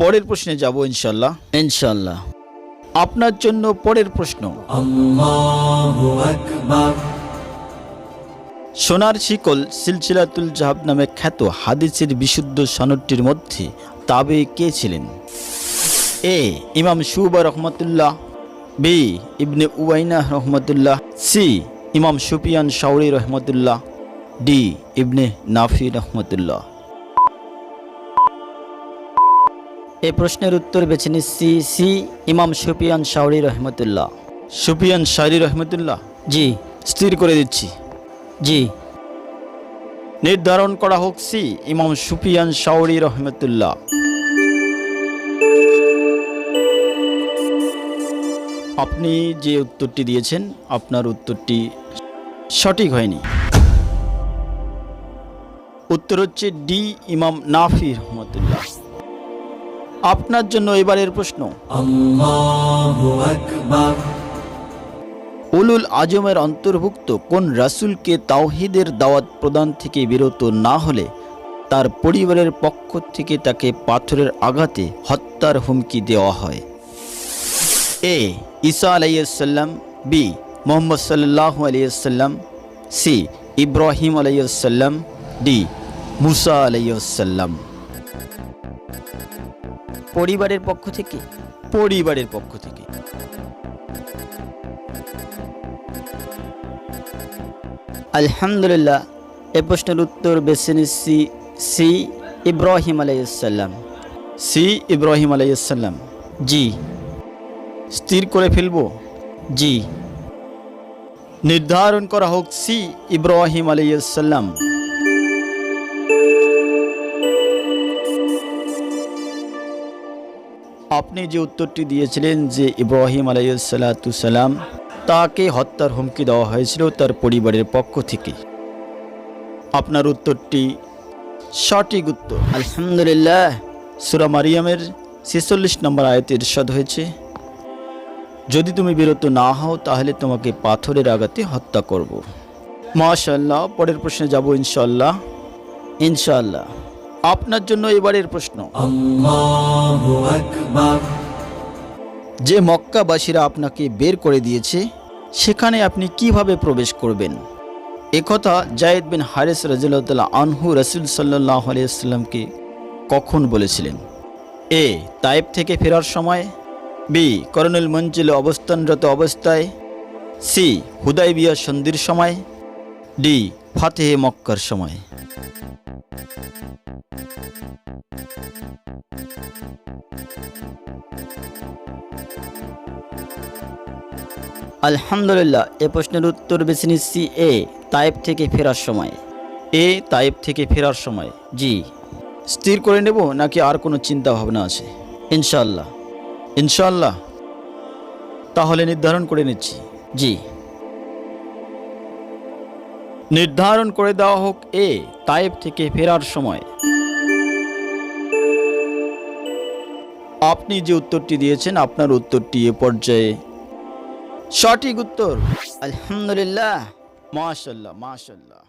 পরের প্রশ্নে যাব ইনশাল্লাহ ইনশাল্লাহ আপনার জন্য পরের প্রশ্ন। সোনার শিকল সিলসিলাতুল জাহাব নামে খ্যাত হাদিসের বিশুদ্ধ সনদটির মধ্যে তাবে কে ছিলেন? এ ইমাম সুবা রহমতুল্লাহ বি ইবনে উবাইনা রহমতুল্লাহ সি ইমাম সুফিয়ান শাওরি রহমতুল্লাহ ডি ইবনে নাফি রহমতুল্লাহ। এই প্রশ্নের উত্তর বেছে নিচ্ছি সি ইমাম সুফিয়ান শাওরি রহমতুল্লাহ। সুপিয়ান শাওরি রহমতুল্লাহ? জি। স্থির করে দিচ্ছি। জি। নির্ধারণ করা হোক সি ইমাম সুফিয়ান শাওরি রহমতুল্লাহ। আপনি যে উত্তরটি দিয়েছেন আপনার উত্তরটি সঠিক হয়নি। উত্তর হচ্ছে ডি ইমাম নাফি রহমতুল্লাহ। আপনার জন্য এবারের প্রশ্ন। উলুল আজমের অন্তর্ভুক্ত কোন রাসূলকে তাওহিদের দাওয়াত প্রদান থেকে বিরত না হলে তার পরিবারের পক্ষ থেকে তাকে পাথরের আঘাতে হত্যার হুমকি দেওয়া হয়? এ ঈসা আলাইসাল্লাম বি মোহাম্মদ সাল্লাহ আলাইসাল্লাম সি ইব্রাহিম আলাইসাল্লাম ডি মুসা আলাইসাল্লাম পরিবারের পক্ষ থেকে? পরিবারের পক্ষ থেকে। আলহামদুলিল্লাহ এ প্রশ্নের উত্তর বেছে নিচ্ছি সি ইব্রাহিম আলাইসাল্লাম সি ইব্রাহিম আলাইসাল্লাম জি। স্থির করে ফেলব? জি। নির্ধারণ করা হোক সি ইব্রাহিম আলাইসাল্লাম আপনি যে উত্তরটি দিয়েছিলেন যে ইব্রাহিম আলাইসাল্লাতুসাল্লাম তাকে হত্যার হুমকি দেওয়া হয়েছিল তার পরিবারের পক্ষ থেকে। আপনার উত্তরটি সঠিক উত্তর। আলহামদুলিল্লাহ, সুরা মারিয়ামের ছেচল্লিশ নম্বর আয়তে ইরশাদ হয়েছে। যদি তুমি বিরত না হও, তাহলে তোমাকে পাথরের আঘাতে হত্যা করব। মাশাল্লাহ পরের প্রশ্নে যাব ইনশাল্লাহ ইনশাল্লাহ আপনার জন্য এবারের প্রশ্ন। যে মক্কাবাসীরা আপনাকে বের করে দিয়েছে সেখানে আপনি কীভাবে প্রবেশ করবেন? একথা জায়েদ বিন হারিস রাজিল্লাহ আনহু রসুল সাল্লাহ আলিয়াল্লামকে কখন বলেছিলেন? এ তাইব থেকে ফেরার সময় বি করণুল মঞ্জিলে অবস্থানরত অবস্থায় সি হুদাইবিয়া সন্ধির সময় ডি, ফাতেহে মক্কার সময়। আলহামদুলিল্লাহ, এ প্রশ্নের উত্তর বেছে নিচ্ছি এ তাইব থেকে ফেরার সময়। এ তাইব থেকে ফেরার সময়। জি। স্থির করে নেব নাকি আর কোনো চিন্তা ভাবনা আছে? ইনশাল্লাহ ইনশাল্লাহ তাহলে নির্ধারণ করে নিচ্ছি। জি। নির্ধারণ করে দেওয়া হোক এ তাইব থেকে ফেরার সময়। আপনি যে উত্তরটি দিয়েছেন, আপনার উত্তরটি এ পর্যায়ে। সঠিক উত্তর, আলহামদুলিল্লাহ মাশাল্লাহ মাশাল্লাহ